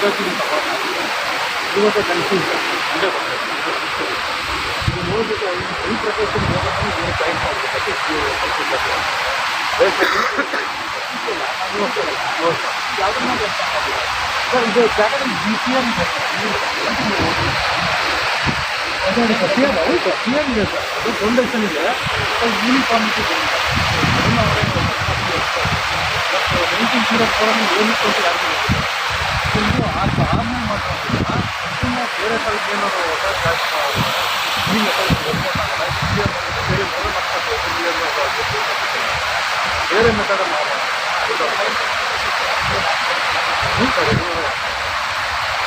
ತಗೊಳಕ್ಕಾಗಿಲ್ಲ ಇವತ್ತು ಕನ್ಫ್ಯೂಷನ್ ಬರ್ತದೆ ಇದು ನೋಡ್ಬಿಟ್ಟು ಈ ಪ್ರೊಫೆಷನ್ ಹೋಗೋದನ್ನು ಏನು ಜಾಯಿನ್ ಮಾಡಬೇಕಂತ ಸರ್ ಇದು ಕೆಳಗಡೆ ಬಿ ಸಿ ಎಂ ಹೌದು ಕ್ಲಿಯರ್ ಇದೆ ಸರ್ ಅದು ಫೌಂಡೇಶನ್ ಇದೆ ಯೂನಿಫಾರ್ಮಿಟಿ ನೈನ್ಟೀನ್ ಜೀರೋ ಫೋರಲ್ಲಿ ಏನಕ್ಕೆ ಅಂತ ಯಾರಿಗೂ ಗೊತ್ತಿಲ್ಲ. ಒಂದು ಆ ಆರ್ಮಿ ಮಾಡೋದ್ರಿಂದ ಸುಮ್ಮನೆ ಬೇರೆ ಥರದ್ದು ಏನಾದ್ರು ಹೊಸ ಜಾಸ್ತಿ ಈ ಮೆಥಡ್ ವರ್ಕೌಟ್ ಆಗಲ್ಲ ಕ್ಲಿಯರ್ ಬೇರೆ ಮೂರು ಮತ್ತೆ ಕ್ಲಿಯರ್ ಬೇರೆ ಮೆಥಡ್ ಮಾಡೋಣ ಹ್ಞೂ ಸರ್ ಇದು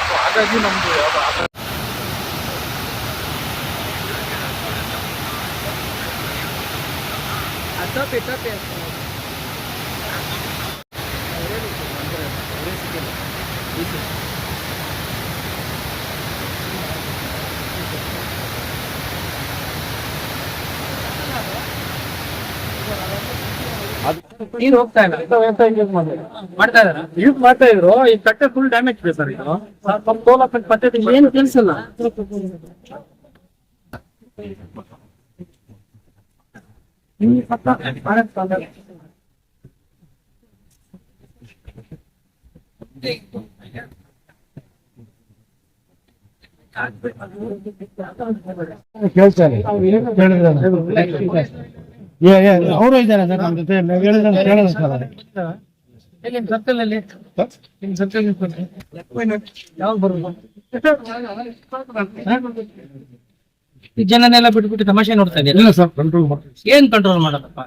ಸೊ ಹಾಗಾಗಿ ನಮ್ಮದು ಯಾವುದು ಆಧಾರ ಟಪೆ ಟಪೆ ನೀರು ಹೋಗ್ತಾ ಇಲ್ಲ ಮಾಡ್ತಾ ಇದಾರ ಯೂಸ್ ಮಾಡ್ತಾ ಇದ್ರು ಈ ಕಟ್ಟೆ ಫುಲ್ ಡ್ಯಾಮೇಜ್ ಇದೆ ಸರ್ ಇದು ಸ್ವಲ್ಪ ಸೋಲಾರ್ ಪದ್ಧತಿ ಏನ್ ಕೆಲ್ಸಲ್ಲ ಕೇಳ್ತಾರೆ ಅವರು ಇದ್ದಾರೆ ಸರ್ ನಮ್ಮ ಜೊತೆ ಹೇಳಿದ್ರೆ ಕೇಳೋದು ಸರ್ ನಿಮ್ ಸರ್ಕಲ್ ಅಲ್ಲಿ? ನಿಮ್ ಸರ್ಕಲ್ ಯಾವಾಗ ಬರ್ಬೋದು ಈ ಜನನೆಲ್ಲ ಬಿಟ್ಬಿಟ್ಟು ತಮಾಷೆ ನೋಡ್ತಾ ಇದ್ದೀನಿ ಸರ್ ಕಂಟ್ರೋಲ್ ಏನ್ ಕಂಟ್ರೋಲ್ ಮಾಡೋದಪ್ಪ?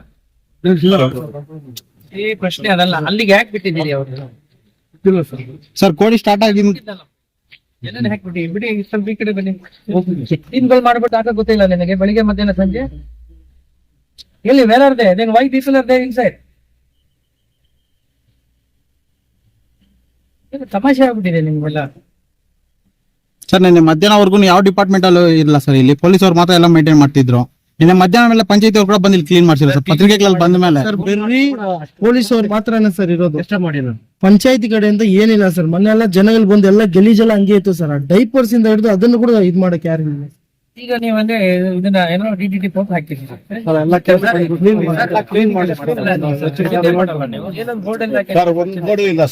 ಈ ಪ್ರಶ್ನೆ ಅದಲ್ಲ. ಅಲ್ಲಿಗೆ ಯಾಕೆ ಬಿಟ್ಟಿದ್ದೀರಿ ಅವ್ರು? ಇಲ್ಲ ಸರ್. ಸರ್ ಕೋಡಿ ಸ್ಟಾರ್ಟ್ ಆಗಿ ಎಲ್ಲನೇ ಹಾಕ್ಬಿಟ್ಟಿ ಬಿಡಿ ಸ್ವಲ್ಪ ಈ ಕಡೆ ಬನ್ನಿ. ತಿನ್ಗಳು ಮಾಡ್ಬಿಟ್ಟು ಹಾಕ ಗೊತ್ತಿಲ್ಲ ನಿನಗೆ. ಬೆಳಿಗ್ಗೆ ಮಧ್ಯಾಹ್ನ ಸಂಜೆ ಎಲ್ಲಿ where are they then why people are they inside ಇದು ತಮಾಷೆ ಆಗ್ಬಿಟ್ಟಿದೆ ನಿಮ್ಗೆಲ್ಲ. ಸರ್ ನಿನ್ನೆ ಮಧ್ಯಾಹ್ನವರೆಗೂ ಯಾವ ಡಿಪಾರ್ಟ್ಮೆಂಟ್ ಅಲ್ಲೂ ಇಲ್ಲ ಸರ್ ಇಲ್ಲಿ ಪೊಲೀಸ್ ಅವ್ರು ಮಾತ್ರ ಎಲ್ಲ ಮೇಂಟೈನ್ ಮಾಡ್ತಿದ್ರು. ನಿನ್ನೆ ಮಧ್ಯಾಹ್ನ ಮೇಲೆ ಪಂಚಾಯತಿ ಅವ್ರು ಕೂಡ ಬಂದು ಇಲ್ಲಿ ಕ್ಲೀನ್ ಮಾಡ್ಸಿರೋ ಸರ್ ಪತ್ರಿಕೆಗಳಲ್ಲಿ ಬಂದ ಮೇಲೆ. ಬರೀ ಪೊಲೀಸ್ ಅವ್ರು ಮಾತ್ರನೇ ಸರ್ ಇರೋದು. ಎಷ್ಟ ಮಾಡಿ ನಾನು? ಪಂಚಾಯತಿ ಕಡೆಯಿಂದ ಏನಿಲ್ಲ ಸರ್ ಮೊನ್ನೆ ಎಲ್ಲ ಜನಗಳು ಬಂದು ಎಲ್ಲ ಗಲೀಜೆಲ್ಲ ಹಂಗೆ ಇತ್ತು ಸರ್. ಡೈಪರ್ಸ್ ಇಂದ ಹಿಡಿದು ಅದನ್ನು ಕೂಡ ಇದು ಮಾಡಕ್ ಯಾರು ಇಲ್ಲ. ಈಗ ನೀವು ಅಂದ್ರೆ ಇದನ್ನ ಏನೋ ಡಿ ಡಿ ಟಿ ಪಂಪ್ ಹಾಕಿದ್ದೀರಿ.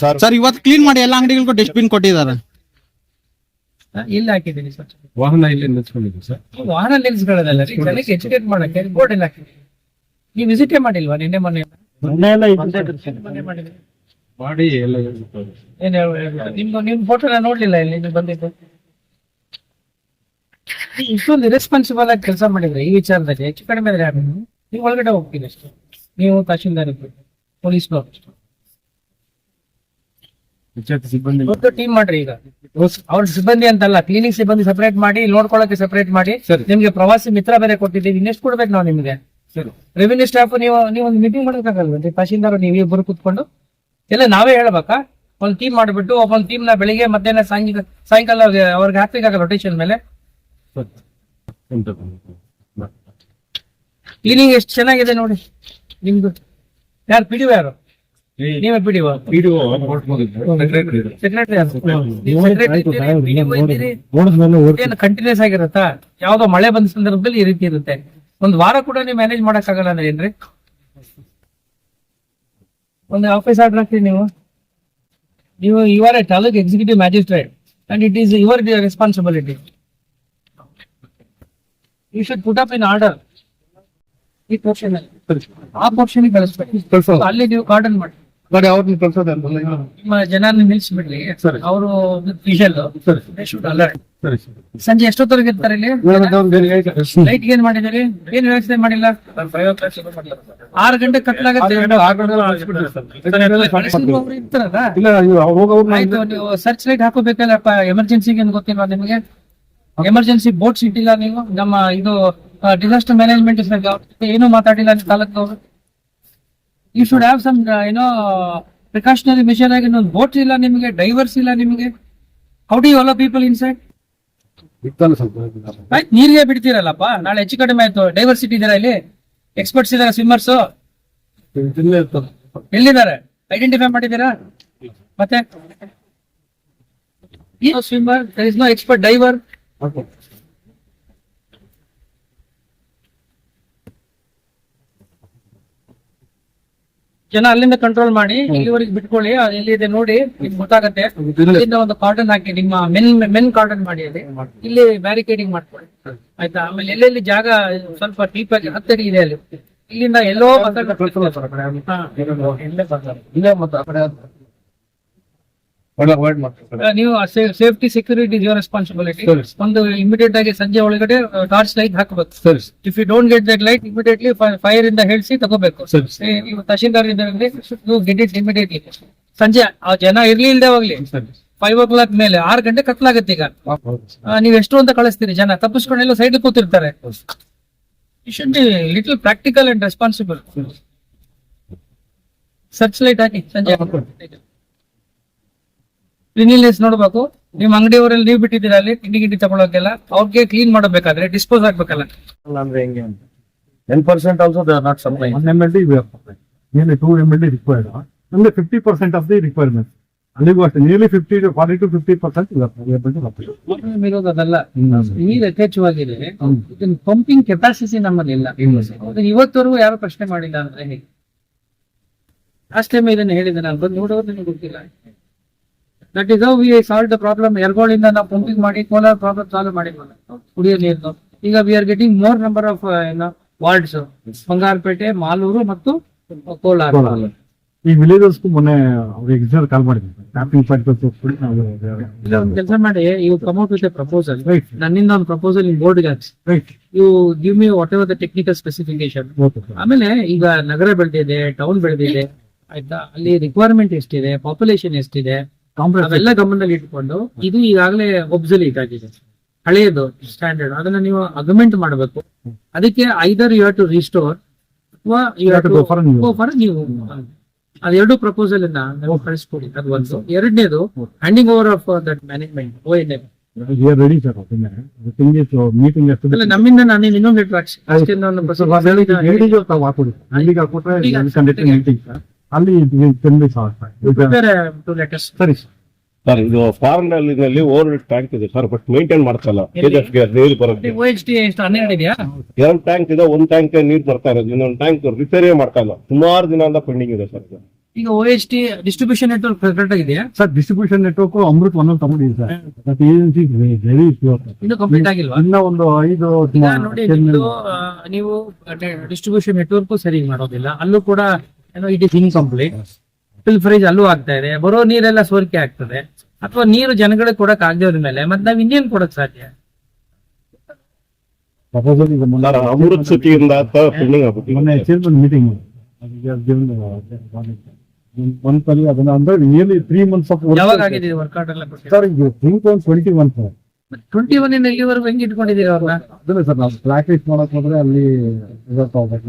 ಸರ್. ಇವತ್ತು ಕ್ಲೀನ್ ಮಾಡಿ ಎಲ್ಲ ಅಂಗಡಿಗಳಿಗೂ ಡಸ್ಟ್ಬಿನ್ ಕೊಟ್ಟಿದ್ದಾರೆ. ಇಲ್ಲಿ ಹಾಕಿದ್ದೀನಿ ಸರ್. ವಾಹನ ಇಲ್ಲಿ ನಿಲ್ಸ್ಕೊಂಡಿದ್ವಿ ಸರ್? ವಾಹನ ನಿಲ್ಸ್ಕೊಳ್ಳೋದಲ್ಲ ರೀ. ಜನಕ್ಕೆ ಎಜುಕೇಟ್ ಮಾಡಕ್ಕೆ ಬೋರ್ಡ್ ಎಲ್ಲ ಹಾಕಿದ್ದೀನಿ. ನೀವು ವಿಸಿಟೇ ಮಾಡಿಲ್ವಾ ನಿನ್ನೆ ಮೊನ್ನೆ? ಮಾಡಿ ಎಲ್ಲ ನಿಮ್ದು ನಿಮ್ ಫೋಟೋನ ನೋಡ್ಲಿಲ್ಲ ಇಲ್ಲಿ ನೀವು ಬಂದಿದ್ದು? ಇಷ್ಟೊಂದು ರೆಸ್ಪಾನ್ಸಿಬಲ್ ಆಗಿ ಕೆಲಸ ಮಾಡಿದ್ರೆ ಈ ವಿಚಾರದಲ್ಲಿ ಹೆಚ್ಚು ಕಡಿಮೆ ಆದ್ರೆ ಯಾರು? ನೀವು? ಒಳಗಡೆ ಹೋಗ್ತೀನಿ ಅಷ್ಟೇ. ನೀವು ತಹಶೀಲ್ದಾರ್ ಪೊಲೀಸ್ ದೊಡ್ಡ ಟೀಮ್ ಮಾಡ್ರಿ ಈಗ. ಅವ್ರ ಸಿಬ್ಬಂದಿ ಅಂತಲ್ಲ ಕ್ಲೀನಿಂಗ್ ಸಿಬ್ಬಂದಿ ಸಪರೇಟ್ ಮಾಡಿ ನೋಡ್ಕೊಳಕ್ಕೆ ಸೆಪರೇಟ್ ಮಾಡಿ. ನಿಮ್ಗೆ ಪ್ರವಾಸಿ ಮಿತ್ರ ಬೇರೆ ಕೊಟ್ಟಿದ್ದೀವಿ ಇನ್ನೆಷ್ಟು ಕೊಡ್ಬೇಕು ನಾವು ನಿಮ್ಗೆ? ರೆವಿನ್ಯೂ ಸ್ಟಾಫ್ ನೀವು ನೀವು ಒಂದು ಮೀಟಿಂಗ್ ಮಾಡೋಕ್ಕಾಗಲ್ವೇನ್ರಿ ತಹಶೀಲ್ದಾರ್ ನೀವು ಇಬ್ಬರು ಕೂತ್ಕೊಂಡು. ಎಲ್ಲ ನಾವೇ ಹೇಳ್ಬೇಕಾ? ಒಂದು ಟೀಮ್ ಮಾಡಿಬಿಟ್ಟು ಒಬ್ಬೊಂದು ಟೀಮ್ನ ಬೆಳಿಗ್ಗೆ ಮಧ್ಯಾಹ್ನ ಸಾಯಂಕಾಲ ಸಾಯಂಕಾಲ ಅವ್ರಿಗೆ- ಅವ್ರಿಗೆ ಹಾಕ್ಬೇಕಾಗಲ್ಲ ರೊಟೇಷನ್ ಮೇಲೆ. ಕ್ಲೀನಿಂಗ್ ಎಷ್ಟು ಚೆನ್ನಾಗಿದೆ ನೋಡಿ. ನಿಮ್ದು. ಯಾರು ಪಿಡಿಒ ಯಾರು? ನೀವೇ ಪಿಡಿಒ? ಮುಗಿದ್ರು ಸೆಕ್ರೆಟರಿ ಕಂಟಿನ್ಯೂಸ್ ಆಗಿರುತ್ತಾ? ಯಾವ್ದೋ ಮಳೆ ಬಂದ ಸಂದರ್ಭದಲ್ಲಿ ಈ ರೀತಿ ಇರುತ್ತೆ. ಒಂದ್ ವಾರ ಕೂಡ ನೀವು ಮ್ಯಾನೇಜ್ ಮಾಡಕ್ ಆಗಲ್ಲ ಅಂದ್ರೆ ಏನ್ರಿ? ಒಂದು ಆಫೀಸ್ ಆರ್ಡರ್ ಹಾಕ್ತೀರಿ ನೀವು. ನೀವು ಇವರ್ a taluk executive magistrate and it is your responsibility you should put up in order ಈ ಪೋರ್ಷನ್ ಅಲ್ಲಿ. ಆ ಪೋರ್ಷನ್ ಕಳಿಸ್ಬೇಕು. ಅಲ್ಲಿ ನೀವು ಕಾರ್ಡನ್ ಮಾಡಿ. ಬಟ್ ಅವ್ರನ್ನ ಕಳ್ಸೋದಲ್ಲ. ನಿಮ್ಮ ಜನ ನಿಲ್ಸ್ಬಿಡ್ಲಿ. ಅವರು ವಿಷಲ್ ಶುಡ್ ಅಲರ್ಟ್ ಸಂಜೆ ಎಷ್ಟೊತ್ತವರೆಗೆ ಇರ್ತಾರೆ ಇಲ್ಲಿ? ಲೈಟ್ ಏನ್ ಮಾಡಿದಾರೆ ಏನ್ ವ್ಯವಸ್ಥೆ ಮಾಡಿಲ್ಲ? ಆರು ಗಂಟೆ ಕಟ್ಲಾಗತ್ತೆ ಸರ್ಚ್ ಲೈಟ್ ಹಾಕೋಬೇಕಲ್ಲ ಎಮರ್ಜೆನ್ಸಿಗೆ ಏನು ಗೊತ್ತಿಲ್ವಾ ನಿಮಗೆ? ಎಮರ್ಜೆನ್ಸಿ ಬೋಟ್ಸ್ ಇಟ್ಟಿಲ್ಲ ನೀವು? ನಮ್ಮ ಇದು ಡಿಸಾಸ್ಟರ್ ಮ್ಯಾನೇಜ್ಮೆಂಟ್ ಏನು ಮಾತಾಡಿಲ್ಲ ನಿಮ್ಮ ತಾಲೂಕ್ನವರು ಯು ಶುಡ್ ಹ್ಯಾವ್ ಸಮ್ ಏನೋ ಪ್ರಿಕಾಷನರಿ ಮೆಷರ್ ಆಗಿ ಇನ್ನೊಂದು ಬೋಟ್ಸ್ ಇಲ್ಲ ನಿಮಗೆ ಡೈವರ್ಸ್ ಇಲ್ಲ ನಿಮಗೆ. How do allow people inside ಆಯ್ತು ನೀರಿಗೆ ಬಿಡ್ತೀರಲ್ಲಪ್ಪ. ನಾಳೆ ಹೆಚ್ಚು ಕಡಿಮೆ ಆಯ್ತು. ಡೈವರ್ಸಿಟಿ ಇದಾರೆ ಇಲ್ಲಿ? ಎಕ್ಸ್ಪರ್ಟ್ಸ್ ಇದಾರೆ ಸ್ವಿಮ್ಮರ್ಸ್ ಎಲ್ಲಿದ್ದಾರೆ? ಐಡೆಂಟಿಫೈ ಮಾಡಿದ್ದೀರಾ? ಮತ್ತೆ? Swimmer is no expert expert diver. ಜನ ಅಲ್ಲಿಂದ ಕಂಟ್ರೋಲ್ ಮಾಡಿ ಇಲ್ಲಿವರೆಗೆ ಬಿಟ್ಕೊಳ್ಳಿ ಅದು ಎಲ್ಲಿದೆ ನೋಡಿ ನಿಮ್ಗೆ ಗೊತ್ತಾಗತ್ತೆ. ಇಲ್ಲಿಂದ ಒಂದು ಕಾರ್ಟನ್ ಹಾಕಿ ನಿಮ್ಮ ಮೆನ್ ಮೆನ್ ಕಾರ್ಟನ್ ಮಾಡಿ ಅಲ್ಲಿ. ಇಲ್ಲಿ ಬ್ಯಾರಿಕೇಡಿಂಗ್ ಮಾಡ್ಕೊಳ್ಳಿ. ಆಯ್ತಾ? ಆಮೇಲೆ ಎಲ್ಲೆಲ್ಲಿ ಜಾಗ ಸ್ವಲ್ಪ ಟೀಪ್ ಆಗಿ ಹತ್ತಡಿ ಇದೆ ಅಲ್ಲಿ. ಇಲ್ಲಿಂದ ಎಲ್ಲೋ ಆ, ನೀವು ಸೇಫ್ಟಿ ಸೆಕ್ಯೂರಿಟಿ ಯುವರ್ ರೆಸ್ಪಾನ್ಸಿಬಿಲಿಟಿ ಒಂದು ಇಮಿಡಿಯೇಟ್ ಆಗಿ ಸಂಜೆ ಒಳಗಡೆ ಟಾರ್ಚ್ ಲೈಟ್ ಹಾಕಬೇಕು. Sir if you don't get that light immediately fire ಇಂದ ಹೇಳಿಸಿ ತಗೋಬೇಕು. ತಹಶೀಲ್ದಾರ್ ಇದ್ದಾರೆ ಗೆಟ್ ಇಟ್ ಇಮಿಡಿಯೇಟ್ಲಿ ಸಂಜೆ ಆ ಜನ ಇರ್ಲಿ ಇಲ್ದೆ ಹೋಗ್ಲಿ. ಫೈವ್ ಓ ಕ್ಲಾಕ್ ಮೇಲೆ ಆರು ಗಂಟೆ ಕತ್ಲಾಗತ್ತೆ ಈಗ. ನೀವು ಎಷ್ಟು ಅಂತ ಕಳಿಸ್ತೀರಿ ಜನ. ತಪ್ಪಿಸ್ಕೊಂಡು ಎಲ್ಲ ಸೈಡ್ ಕೂತಿರ್ತಾರೆ. You should be little practical and responsible search light ಹಾಕಿ ಸಂಜೆ. ಕ್ಲೀನಿನೆಸ್ ನೋಡ್ಬೇಕು. ನಿಮ್ ಅಂಗಡಿಯವರಲ್ಲಿ ನೀವು ಬಿಟ್ಟಿದ್ದೀರಾ ಅಲ್ಲಿ ತಿಂಡಿ ಗಿಂಡಿ ತಗೊಳಕ್ಕೆಲ್ಲ ಅವ್ರಿಗೆ ಕ್ಲೀನ್ ಮಾಡಬೇಕಾದ್ರೆ ಡಿಸ್ಪೋಸ್ ಆಗ್ಬೇಕಲ್ಲ. ಅಂದ್ರೆ ಹೆಂಗೆ ಅಂತ. Ten percent also they are not supply one MLD we are supplying. Nearly two MLD required. Required fifty percent of the requirement. ಅಲ್ಲಿಗೂ ಅಷ್ಟೇ nearly fifty to forty to fifty percent ಇರೋದು ಅದಲ್ಲ. ನೀರು ಯಥೇಚ್ಛವಾಗಿದೆ. ಇದನ್ನ ಪಂಪಿಂಗ್ ಕೆಪಾಸಿಟಿ ನಮ್ಮಲ್ಲಿ ಇಲ್ಲ. ಇವತ್ತವರೆಗೂ ಯಾರು ಪ್ರಶ್ನೆ ಮಾಡಿಲ್ಲ ಅಂದ್ರೆ ಹೇಗೆ? ಲಾಸ್ಟ್ ಟೈಮ್ ಇದನ್ನ ಹೇಳಿದೆ ನಾನು. ಬಂದು ನೋಡೋದು ನಿಮ್ಗೆ ಗೊತ್ತಿಲ್ಲ. That is how we solve the problem ಎರ್ಗೋಳಿಂದ ನಾವು ಪಂಪಿಂಗ್ ಮಾಡಿ ಕೋಲಾರ ಪ್ರಾಬ್ಲಮ್ ಸಾಲ್ವ್ ಮಾಡಿ ಕುಡಿಯೋ ನೀರು ಈಗ we are getting more number of ಏನೋ ವಾರ್ಡ್ಸ್ ಬಂಗಾರಪೇಟೆ ಮಾಲೂರು ಮತ್ತು ಕೋಲಾರ. ಈ ವಿಲೇಜಸ್ ಮೊನ್ನೆ ಕಾಲ್ ಮಾಡಿದ್ವಿ ಟ್ಯಾಪಿಂಗ್ ಇಲ್ಲ ಒಂದು ಕೆಲಸ ಮಾಡಿ. ಇವು ಕಮೌಟ್ ವಿತ್ ಪ್ರಪೋಸಲ್ ನನ್ನಿಂದ ಒಂದು ಪ್ರಪೋಸಲ್ ನಿಮ್ ಬೋರ್ಡ್ ಹಾಕ್ಸಿ. You give me whatever the technical specification ಆಮೇಲೆ ಈಗ ನಗರ ಬೆಳೆದಿದೆ ಟೌನ್ ಬೆಳೆದಿದೆ ಆಯ್ತಾ? ಅಲ್ಲಿ ರಿಕ್ವೈರ್ಮೆಂಟ್ ಎಷ್ಟಿದೆ? ಪಾಪ್ಯುಲೇಷನ್ ಎಷ್ಟಿದೆ? ಅವೆಲ್ಲ ಗಮನದಲ್ಲಿ ಇಟ್ಕೊಂಡು ಇದು ಈಗಾಗಲೇ ಒಬ್ಸಲೀಟ್ ಆಗಿದೆ. ಹಳೆಯದು ಸ್ಟ್ಯಾಂಡರ್ಡ್ ಅದನ್ನ ನೀವು ಅಗ್ರಿಮೆಂಟ್ ಮಾಡಬೇಕು. ಅದಕ್ಕೆ either you have to restore ಅಥವಾ you have to go. For ನೀವು ಅದೆರಡು ಪ್ರಪೋಸಲ್ ಅನ್ನ ನಾವು ಕಳಿಸ್ಕೊಡಿ. ಅದು ಒಂದು. ಎರಡನೇದು handing over of that management O N F ನಮ್ಮಿಂದ ನಾನು ಇನ್ನೊಂದು ಅಷ್ಟೇ ಅಲ್ಲಿ. ಸರಿ ಸರ್ ಇದು ಫಾರಿನ್ನಲ್ಲಿ ಓವರ್ ಟ್ಯಾಂಕ್ ಇದೆ ಸರ್ ಬಟ್ ಮೇಂಟೈನ್ ಮಾಡ್ತಲ್ಲ ನೀರು ಬರುತ್ತೆ ಇದೆಯಾ? ಎರಡು ಟ್ಯಾಂಕ್ ಇದೆ ಒಂದ್ ಟ್ಯಾಂಕ್ ನೀರು ಬರ್ತಾ ಇರೋದು ಇನ್ನೊಂದು ಟ್ಯಾಂಕ್ ರಿಪೇರಿ ಮಾಡ್ತಾ ಇಲ್ಲ. ಸುಮಾರು ದಿನದಿಂದ ಪೆಂಡಿಂಗ್ ಇದೆ ಸರ್ ಈಗ O H T distribution network correct ಆಗಿದೆಯಾ? ಸರ್ ಡಿಸ್ಟ್ರಿಬ್ಯೂಷನ್ ನೆಟ್ವರ್ಕ್ ಅಮೃತ್ ಒಂದೊಂದು ತಗೊಂಡಿದೆ ಸರ್. ಬಟ್ ಏಜೆನ್ಸಿ ವೆರಿ ಇನ್ನು ಕಂಪ್ಲೀಟ್ ಆಗಿಲ್ವಾ? ಇನ್ನ ಒಂದು ಐದು ನೋಡಿ ನೀವು ಡಿಸ್ಟ್ರಿಬ್ಯೂಷನ್ ನೆಟ್ವರ್ಕ್ ಸರಿ ಮಾಡೋದಿಲ್ಲ. ಅಲ್ಲೂ ಕೂಡ ಏನೋ ಇಟ್ ಇಸ್ ಇನ್ಕಂಪ್ಲೀಟ್ ಫಿಲ್ ಫ್ರೈಜ್ ಅಲ್ಲೂ ಆಗ್ತಾ ಇದೆ. ಬರೋ ನೀರೆಲ್ಲ ಸೋರಿಕೆ ಆಗ್ತದೆ. ಅಥವಾ ನೀರು ಜನಗಳಿಗೆ ಕೊಡಕ್ ಆಗದೆ ಮೇಲೆ ಮತ್ತೆ ನಾವ್ ಇನ್ನೇನ್ ಕೊಡಕ್ ಸಾಧ್ಯ? ಅಮೃತ್ ಮೊನ್ನೆ ಮೀಟಿಂಗ್ ಮಂತ್ ಅಲ್ಲಿ ಅದನ್ನ ಅಂದ್ರೆ ನಿಯರ್ಲಿ ತ್ರೀ ಮಂತ್ಸ್ ಆಫ್ ಯಾವಾಗ ಆಗಿದೆ ವರ್ಕೌಟ್ ಎಲ್ಲ ಸರ್ ಈಗ three point twenty one sir twenty one ಇಂದ ಇಲ್ಲಿವರೆಗೂ ಹೆಂಗ್ ಇಟ್ಕೊಂಡಿದ್ದೀರಿ ಅವ್ರನ್ನ? ಅದನ್ನೇ ಸರ್ ನಾವು ಬ್ಲಾಕ್ ಲಿಸ್ಟ್ ಮಾಡಕ್ ಹೋದ್ರೆ ಅಲ್ಲಿ ಆಗ್ಬೇಕು.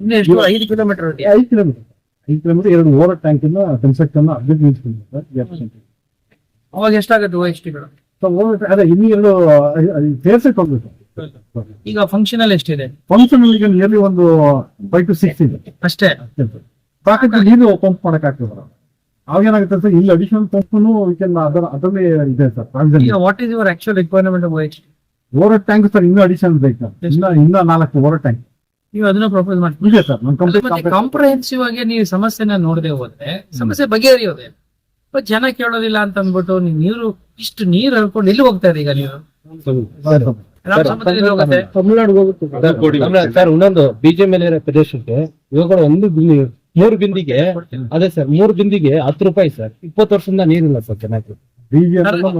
ಇನ್ನು ಐದು ಕಿಲೋಮೀಟರ್ ಐದು ಕಿಲೋಮೀಟರ್ ಐದು ಕಿಲೋಮೀಟರ್ ಎರಡು ಓವರ್ ಟ್ಯಾಂಕ್ ಇಂದ ಕನ್ಸ್ಟ್ರಕ್ಷನ್ ಅಪ್ಡೇಟ್ ನಿಲ್ಸ್ಕೊಂಡು ಸರ್ ಅವಾಗ ಎಷ್ಟಾಗುತ್ತೆ ಓಎಸ್ಟಿಗಳು ಅದೇ ಇನ್ನು ಎರಡು ಸೇರ್ಸಕ್ಕೆ ಹೋಗ್ಬೇಕು. ಈಗ ಫಂಕ್ಷನಲ್ ಎಷ್ಟಿದೆ? ಫಂಕ್ಷನ್ ಈಗ ನಿಯರ್ಲಿ ಒಂದು ಫೈವ್ ಟು ಸಿಕ್ಸ್ ಇದೆ. ಅಷ್ಟೇ? ಸಾಕಷ್ಟು ನೀರು ಪಂಪ್ ಮಾಡಕ್ ಆಗ್ತದೆ ಅವಾಗ ಏನಾಗುತ್ತೆ ಸರ್ ಇಲ್ಲಿ ಅಡಿಷನಲ್ ಪಂಪ್ನು ಅದರ ಅದರಲ್ಲಿ ಇದೆ sir what is your actual requirement over tank sir ಇನ್ನೂ ಅಡಿಷನಲ್ ಬೇಕು. ಇನ್ನ ಇನ್ನ ನಾಲ್ಕು ಓವರ್ ಟ್ಯಾಂಕ್ ನೀವು ಅದನ್ನ ಪ್ರಪೋಸ್ ಮಾಡಿ. ಕಾಂಪ್ರಹೆನ್ಸಿವ್ ಆಗಿ ನೀವು ಸಮಸ್ಯೆನ ನೋಡದೆ ಹೋದ್ರೆ ಸಮಸ್ಯೆ ಬಗೆಹರಿಯೋದೆ ಬಟ್ ಜನ ಕೇಳೋದಿಲ್ಲ ಅಂತ ಅಂದ್ಬಿಟ್ಟು ನೀವು ನೀರು ಇಷ್ಟು ನೀರು ಹರ್ಕೊಂಡು ಎಲ್ಲಿ ಹೋಗ್ತಾ ಇದೆ ಈಗ ನೀವು? ಸರ್ ಇನ್ನೊಂದು ಬಿಜೆಪಿ ಇರೋ ಪ್ರದೇಶಕ್ಕೆ ಇವಾಗ ಒಂದು ಬಿಂದಿ ಮೂರು ಬಿಂದಿಗೆ ಅದೇ ಸರ್ ಮೂರು ಬಿಂದಿಗೆ ಹತ್ತು ರೂಪಾಯಿ ಸರ್. ಇಪ್ಪತ್ತು ವರ್ಷದಿಂದ ನೀರಿಲ್ಲ ಸರ್ ಚೆನ್ನಾಗಿ.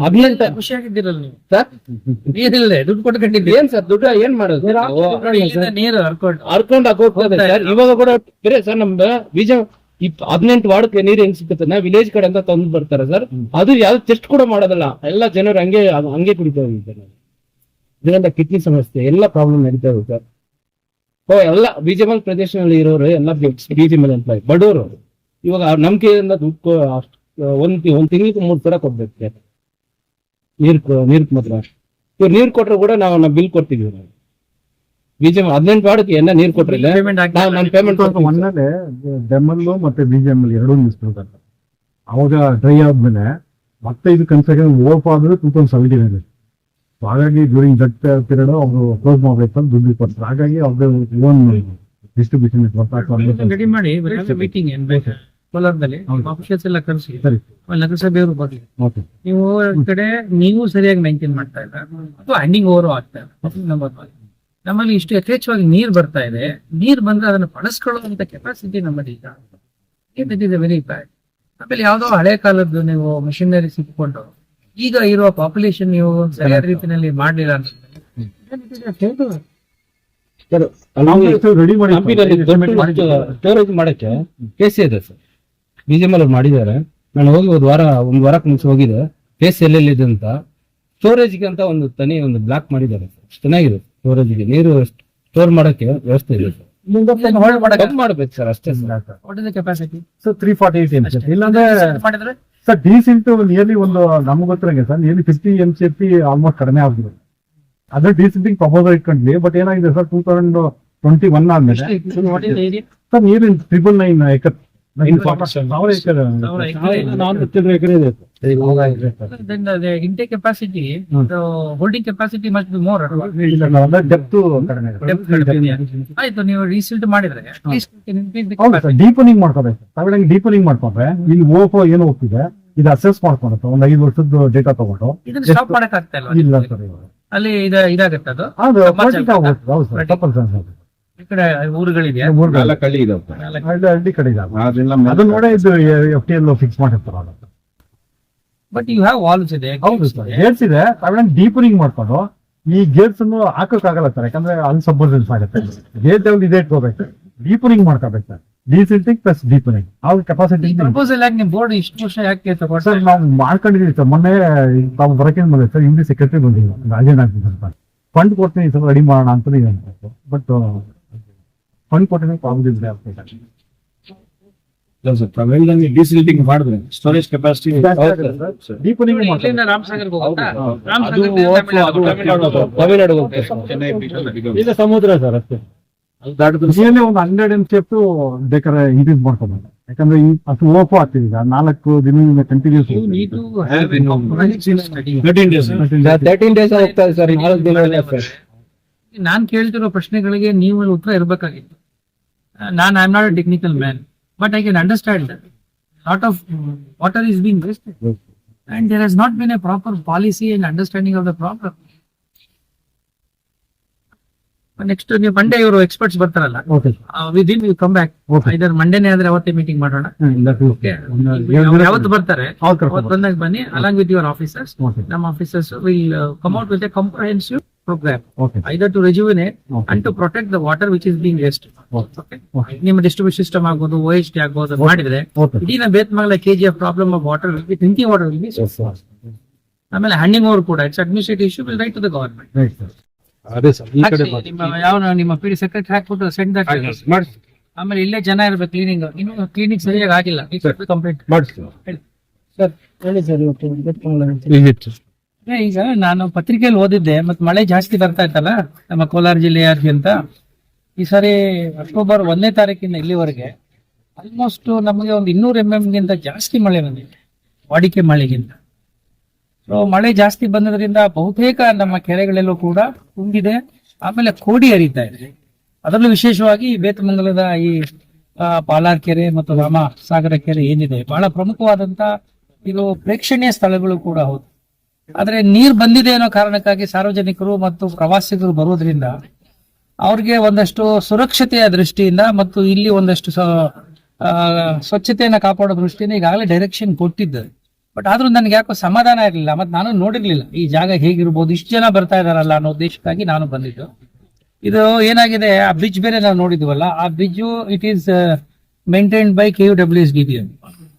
ಹದಿನೆಂಟು ಖುಷಿಯಾಗಿದ್ದೀರಲ್ಲ ನೀವು? ಸರ್ ನೀರಿಲ್ಲ ದುಡ್ಡು ಕೊಟ್ಕೊಂಡಿದ್ದೀರಿ ಏನ್ ಸರ್ ದುಡ್ಡು ಏನ್ ಮಾಡೋದು? ನೀರು ಹರ್ಕೊಂಡು. ಹರ್ಕೊಂಡು ಹಾಕೋಗ್ತದೆ ಸರ್. ಇವಾಗ ಕೂಡ ಬೇರೆ ಸರ್ ನಮ್ದು ಬೀಜ ಇಪ್ ಹದಿನೆಂಟು ವಾರಕ್ಕೆ ನೀರು ಹೆಂಗ್ ಸಿಕ್ಕುತ್ತೆ? ನಾ ವಿಲೇಜ್ ಕಡೆ ಅಂತ ತಂದು ಬರ್ತಾರೆ ಸರ್. ಅದು ಯಾವ್ದು ಟೆಸ್ಟ್ ಕೂಡ ಮಾಡೋದಲ್ಲ. ಎಲ್ಲ ಜನರು ಹಂಗೆ ಹಂಗೆ ಕುಡಿತಾ ಇದ್ದಾರೆ ಇದರಿಂದ ಕಿಡ್ನಿ ಸಮಸ್ಯೆ ಎಲ್ಲ ಪ್ರಾಬ್ಲಮ್ ನಡೀತಾ ಇದೆ ಸರ್. ಓ ಎಲ್ಲ ಬಿಜೆಪಿ ಪ್ರದೇಶದಲ್ಲಿ ಇರೋರು ಎಲ್ಲ ಬಿಜೆಪಿ ಎಂಪ್ಲಾಯ್ ಬಡವರು. ಇವಾಗ ನಂಬಿಕೆಯಿಂದ ದುಡ್ಡು ಅಷ್ಟ್- ಒಂದ್ ತಿ- ಒಂದ್ ತಿಂಗಳಿಗೆ ಮೂರ್ ತರ ಕೊಡ್ಬೇಕು ನೀರ್ ನೀರ್ ಮಾತ್ರ ಇವ್ರು ನೀರ್ ಕೊಟ್ರೆ ಕೂಡ ನಾವು ನಾವು ಬಿಲ್ ಕೊಡ್ತೀವಿ ನಾವು ಬಿಜೆಪಿ ಹದಿನೆಂಟು ವಾರ್ಡ್ಗೆ ಏನ ನೀರ್ ಕೊಟ್ರಿಲ್ಲ ಪೇಮೆಂಟ್ ನಾವು ನಾನು ಪೇಮೆಂಟ್ ಮೊನ್ನೆ ಡೆಮಲ್ಲು ಮತ್ತೆ ಬಿಜೆಪಿ ಅಲ್ಲಿ ಎರಡೂ ನಿಲ್ಸ್ಬಿಡ್ತಾರೆ ಅವಾಗ ಡ್ರೈ ಆದ್ಮೇಲೆ ಮತ್ತೆ ಇದು ಕನ್ಸ್ಟ್ರಕ್ಷನ್ ಓಪ್ ಆದ್ರೆ ಟೂ ತೌಸಂಡ್ ಸೆವೆಂಟೀನ್ ಇದೆ ಹಾಗಾಗಿ ಡ್ಯೂರಿಂಗ್ ದಟ್ ಪೀರಿಯಡ್ ಅವರು ಕ್ಲೋಸ್ ಮಾಡ್ಬೇಕು ಅಂತ ದುಡ್ಡು ಕೊಡ್ತಾರೆ ಹಾಗಾಗಿ ಅವ್ರದ್ದು ಓನ್ ಡಿಸ್ಟ್ರಿಬ್ಯೂಷನ್ ರೆಡಿ ಮಾಡಿ ಮೀಟಿಂಗ್ ಏನ್ ಬೇಕು? ಕೋಲಾರದಲ್ಲಿ. ಆಫೀಸರ್ಸ್ ಎಲ್ಲ ಕರೆಸಿ. ನಗರಸಭೆಯವರು ಬರ್ಲಿ. ನೀವು ಕಡೆ ನೀವು ಸರಿಯಾಗಿ ಮೇಂಟೈನ್ ಮಾಡ್ತಾ ಇಲ್ಲ. ಅಥವಾ ಹ್ಯಾಂಡಿಂಗ್ ಓವರ್ ಆಗ್ತಾ ಇಲ್ಲ. ನಂಬರ್ ಒನ್ ನಮ್ಮಲ್ಲಿ ಇಷ್ಟು ಯಥೇಚ್ಛವಾಗಿ ನೀರ್ ಬರ್ತಾ ಇದೆ. ನೀರ್ ಬಂದ್ರೆ ಅದನ್ನ ಬಳಸ್ಕೊಳ್ಳುವಂತ ಕೆಪಾಸಿಟಿ ನಮ್ಮಲ್ಲಿ ಈಗ ಇಟ್ ಇಸ್ ವೆರಿ ಬ್ಯಾಡ್ ಆಮೇಲೆ ಯಾವ್ದೋ ಹಳೆ ಕಾಲದ್ದು ನೀವು ಮಿಷನರಿ ಸಿಕ್ಕೊಂಡು ಈಗ ಇರುವ ಪಾಪ್ಯುಲೇಷನ್ ನೀವು ಸರಿಯಾದ ರೀತಿಯಲ್ಲಿ ಮಾಡ್ಲಿಲ್ಲ ರೆಡಿ ಮಾಡಿ ಮಾಡಿ ಸ್ಟೋರೇಜ್ ಮಾಡಕ್ಕೆ ಕೆ ಸಿ ಇದೆ sir. B G M L ಮಾಡಿದ್ದಾರೆ. ನಾನು ಹೋಗಿ ಒಂದು ವಾರ ಒಂದು ವಾರಕ್ಕೆ ಮುಂಚೆ ಹೋಗಿದೆ ಪ್ಲೇಸ್ ಎಲ್ಲೆಲ್ಲಿದೆ ಎಲ್ಲೆಲ್ಲಿ ಇದೆ ಅಂತ ಸ್ಟೋರೇಜ್ಗೆ ಅಂತ ಒಂದು ತನಿ ಒಂದು ಬ್ಲಾಕ್ ಮಾಡಿದ್ದಾರೆ. ಚೆನ್ನಾಗಿದೆ ಸ್ಟೋರೇಜ್ಗೆ ನೀರು ಸ್ಟೋರ್ ಮಾಡಕ್ಕೆ ವ್ಯವಸ್ಥೆ ಇದೆ. ಮಾಡ್ಬೇಕು ಸರ್ ಅಷ್ಟೇ sir. What is the capacity sir three forty eight M ಇಲ್ಲಾಂದ್ರೆ ಸರ್ ಡೀಸೆಂಟ್ ನಿಯರ್ಲಿ ಒಂದು ನಮ್ಗೆ ಗೊತ್ತಿರಂಗೆ sir nearly fifty M C P almost ಕಡಿಮೆ ಆಗ್ಬಿಡುತ್ತೆ ಅದೇ ಡೀಸೆಂಟಿಂಗ್ ಪ್ರಪೋಸಲ್ ಇಟ್ಕೊಂಡ್ವಿ ಬಟ್ ಏನಾಗಿದೆ sir two thousand twenty one ಆದ್ಮೇಲೆ ವಾಟ್ ಇಸ್ ಏರಿಯಾ ಸರ್ ನೀರು ಟ್ರಿಬಲ್ ನೈನ್ ಎಕರ್ ಸಾವಿರ ಕೆಪಾಸಿಟಿ ಎಕರೆ ಇದೆ. then be more. ಡೆಪ್ತ್. ಆಯ್ತು ನೀವು ರೀಸಿಲ್ಟ್ ಮಾಡಿದ್ರೆ. ಡೀಪನಿಂಗ್ ಮಾಡ್ಕೋಬೇಕು ಡೀಪನಿಂಗ್ ಮಾಡ್ಕೊಂಡ್ರೆ ಇಲ್ಲಿ ಓಪೋ ಏನು ಹೋಗ್ತಿದೆ ಇದು ಅಸೆಸ್ ಮಾಡ್ಕೊಳುತ್ತೆ ಒಂದ್ ಐದು ವರ್ಷದ ಡೇಟಾ ತಗೊಂಡು. ಇದನ್ನ ಸ್ಟಾಪ್ ಮಾಡಕ್ ಆಗ್ತಾ ಇಲ್ಲ ಅಲ್ಲಿ ಇದ ಇದಾಗತ್ತೆ ಅದು? ಈ ಕಡೆ ಊರುಗಳಿದೆಯಾ? ಮೂರು ಕಳ್ಳಿ ಇದಾವೆ ಹಳ್ಳಿ ಹಳ್ಳಿ ಕಡೆ ಇದೆ ಅದು. ಅದೆಲ್ಲ ಅದು ನೋಡೇ ಇದು ಎಫ್ ಟಿ ಎಲ್ ಫಿಕ್ಸ್ ಮಾಡಿರ್ತಾರೆ. ಬಟ್ ಯು ಹ್ಯಾವ್ ವಾಲ್ಸ್ ಇದೆ ಹೌದು ಸರ್. ಇದೆ. ಗೇಟ್ಸ್ ಇದೆ ಡೀಪನಿಂಗ್ ಮಾಡ್ಕೊಂಡು ಈ ಗೇಟ್ಸ್ ಅನ್ನು ಹಾಕಕ್ಕಾಗಲ್ಲ ಸರ್. ಯಾಕಂದ್ರೆ ಅನ್ಸಬ್ಬರ್ಜೆನ್ಸ್ ಆಗುತ್ತೆ ಗೇಟ್ ಲೆವೆಲ್ ಇದೆ ಇಟ್ಕೋಬೇಕು. ಡೀಪನಿಂಗ್ ಮಾಡ್ಕೋಬೇಕು ಸರ್. ಡೀಸೆಂಟಿಂಗ್ ಪ್ಲಸ್ ಡೀಪನಿಂಗ್ ಅವ್ರ ಕೆಪಾಸಿಟಿ ಪ್ರಪೋಸಲ್ ಯಾಕೆ ಬೋರ್ಡ್ ಇಷ್ಟು ವರ್ಷ ಯಾಕೆ ತಗೊಂಡ್ರೆ ಸರ್ ನಾವು ಮಾಡ್ಕೊಂಡಿದೀವಿ ಸರ್. ಮೊನ್ನೆ ತಾವು ಬರಕ್ಕೆ ಬಂದೆ ಸರ್. ಹಿಂದೆ ಸೆಕ್ರೆಟರಿ ಬಂದಿಲ್ಲ ರಾಜೇಂದ್ರ ಸರ್. ಫಂಡ್ ಕೊಡ್ತೀನಿ ಸರ್ ರೆಡಿ ಮಾಡೋಣ ಅಂತ ಬಟ್ ಫಂಡ್ ಕೊಟ್ಟರೆ ಪ್ರಾಬ್ಲಮ್ ಇದೆ ಡಿಸಿಲ್ಟಿಂಗ್ ಮಾಡಿದ್ರೆ ಸ್ಟೋರೇಜ್ ಕೆಪಾಸಿಟಿ ಇಲ್ಲ ಸಮುದ್ರ ಸರ್ ಅಷ್ಟೇ. ಒಂದು ಹಂಡ್ರೆಡ್ ಎಂ ಎಫ್ ಬೇಕಾದ್ರೆ ಇನ್ಕ್ರೀಸ್ ಮಾಡ್ಕೋಬೇಕು ಯಾಕಂದ್ರೆ ಈ ಅಷ್ಟು ಓಪೋ ಆಗ್ತಿದೆ ಈಗ ನಾಲ್ಕು ದಿನದಿಂದ ಕಂಟಿನ್ಯೂಸ್. Thirteen days sir. ನಾಲ್ಕು ದಿನ ನಾನ್ ಕೇಳ್ತಿರೋ ಪ್ರಶ್ನೆಗಳಿಗೆ ನೀವು ಉತ್ತರ ಇರಬೇಕಾಗಿತ್ತು. ನಾನು I am not a technical man but I can understand lot of water is being wasted and there has not been a proper policy and understanding of the problem next ನೀವು Monday ಇವರು experts ಬರ್ತಾರಲ್ಲ. Okay within you come back okay ಇದರ ಮಂಡೇನೆ ಆದ್ರೆ ಅವತ್ತೇ meeting ಮಾಡೋಣ. Okay. ಯಾವತ್ತು ಬರ್ತಾರೆ ಅವತ್ತು ಬಂದಾಗ ಬನ್ನಿ along with your officers okay ನಮ್ಮ officers will come out with a comprehensive program okay either to rejuvenate Okay. And to protect the water which is being waste Okay. Okay. ನಿಮ್ಮ distribution system ಆಗ್ಬೋದು O H D ಆಗ್ಬೋದು ಮಾಡಿದ್ರೆ okay ಇಡೀ ನಮ್ಮ Bethamangala K G F problem of water will be water will be ಆಮೇಲೆ handing over ಕೂಡ it's administrative issue will write to the government ಅದೇ sir ಈ ಕಡೆ ನಿಮ್ಮ ಯಾವ ನಿಮ್ಮ ಪಿ ಡಿ ಸೆಕ್ರೆಟರಿ ಹಾಕ್ಬಿಟ್ಟು ಸೆಂಡ್ ದಟ್ ಆಮೇಲೆ ಇಲ್ಲೇ ಜನ ಇರ್ಬೇಕು ಕ್ಲೀನಿಂಗ್ ಇನ್ನು ಕ್ಲೀನಿಂಗ್ ಸರಿಯಾಗಿ ಆಗಿಲ್ಲ. ಕಂಪ್ಲೀಟ್ ಮಾಡಿಸಿ ಸರ್ ಹೇಳಿ. ಸರ್ ಇವತ್ತು ಈಗ ನಾನು ಪತ್ರಿಕೆಯಲ್ಲಿ ಓದಿದ್ದೆ, ಮತ್ತೆ ಮಳೆ ಜಾಸ್ತಿ ಬರ್ತಾ ಇತ್ತಲ್ಲ, ನಮ್ಮ ಕೋಲಾರ ಜಿಲ್ಲೆಯಾದ್ಯಂತ ಈ ಸಾರಿ ಅಕ್ಟೋಬರ್ ಒಂದನೇ ತಾರೀಕಿನ ಇಲ್ಲಿವರೆಗೆ ಆಲ್ಮೋಸ್ಟ್ ನಮಗೆ ಒಂದು ಇನ್ನೂರು ಎಂ ಎಂ ಗಿಂತ ಜಾಸ್ತಿ ಮಳೆ ಬಂದಿದೆ, ವಾಡಿಕೆ ಮಳೆಗಿಂತ. ಸೊ ಮಳೆ ಜಾಸ್ತಿ ಬಂದದ್ರಿಂದ ಬಹುತೇಕ ನಮ್ಮ ಕೆರೆಗಳೆಲ್ಲೂ ಕೂಡ ತುಂಬಿದೆ, ಆಮೇಲೆ ಕೋಡಿ ಹರಿತಾ ಇದೆ. ಅದರಲ್ಲೂ ವಿಶೇಷವಾಗಿ ಬೇತಮಂಗಲದ ಈ ಪಾಲಾರ್ ಕೆರೆ ಮತ್ತು ರಾಮ ಸಾಗರ ಕೆರೆ ಏನಿದೆ, ಬಹಳ ಪ್ರಮುಖವಾದಂತ ಇದು ಪ್ರೇಕ್ಷಣೀಯ ಸ್ಥಳಗಳು ಕೂಡ ಹೌದು. ಆದ್ರೆ ನೀರ್ ಬಂದಿದೆ ಅನ್ನೋ ಕಾರಣಕ್ಕಾಗಿ ಸಾರ್ವಜನಿಕರು ಮತ್ತು ಪ್ರವಾಸಿಗರು ಬರೋದ್ರಿಂದ ಅವ್ರಿಗೆ ಒಂದಷ್ಟು ಸುರಕ್ಷತೆಯ ದೃಷ್ಟಿಯಿಂದ ಮತ್ತು ಇಲ್ಲಿ ಒಂದಷ್ಟು ಸ್ವಚ್ಛತೆಯನ್ನ ಕಾಪಾಡೋ ದೃಷ್ಟಿಯಿಂದ ಈಗಾಗಲೇ ಡೈರೆಕ್ಷನ್ ಕೊಟ್ಟಿದ್ದಾರೆ ಬಟ್ ಆದ್ರೂ ನನಗೆ ಯಾಕೋ ಸಮಾಧಾನ ಇರಲಿಲ್ಲ. ಮತ್ತೆ ನಾನು ನೋಡಿರ್ಲಿಲ್ಲ ಈ ಜಾಗ ಹೇಗಿರ್ಬೋದು, ಇಷ್ಟು ಜನ ಬರ್ತಾ ಇದಾರಲ್ಲ ಅನ್ನೋ ಉದ್ದೇಶಕ್ಕಾಗಿ ನಾನು ಬಂದಿದ್ದು. ಇದು ಏನಾಗಿದೆ, ಆ ಬ್ರಿಡ್ಜ್ ಬೇರೆ ನಾವು ನೋಡಿದ್ವಲ್ಲ, ಆ bridge it is maintained by K U W S D B